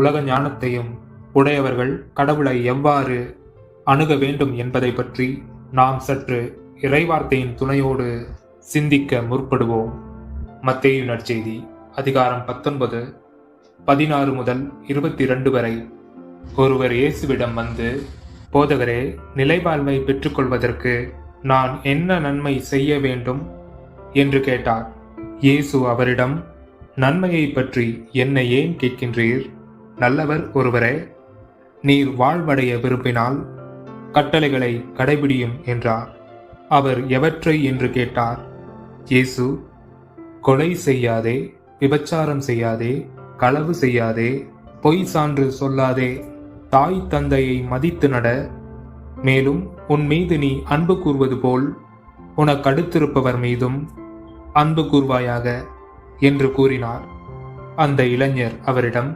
உலக ஞானத்தையும் உடையவர்கள் கடவுளை எவ்வாறு அணுக வேண்டும் என்பதை பற்றி நாம் சற்று இறைவார்த்தையின் துணையோடு சிந்திக்க முற்படுவோம். மத்தேயு நற்செய்தி அதிகாரம் பத்தொன்பது பதினாறு முதல் இருபத்தி இரண்டு வரை. ஒருவர் இயேசுவிடம் வந்து போதகரே நிலைவாழ்வை பெற்றுக்கொள்வதற்கு நான் என்ன நன்மை செய்ய வேண்டும்? என்று கேட்டார். இயேசு அவரிடம் நன்மையை பற்றி என்னை ஏன் கேட்கின்றீர்? நல்லவர் ஒருவரே நீர் வாழ்வடைய விரும்பினால் கட்டளைகளை கடைபிடியும் என்றார். அவர் எவற்றை என்று கேட்டார்? இயேசு கொலை செய்யாதே விபச்சாரம் செய்யாதே களவு செய்யாதே பொய் சான்று சொல்லாதே தாய் தந்தையை மதித்து நட. மேலும் உன் மீது நீ அன்பு கூர்வது போல் உனக்கு அடுத்திருப்பவர் மீதும் அன்பு கூர்வாயாக என்று கூறினார். அந்த இளைஞர் அவரிடம்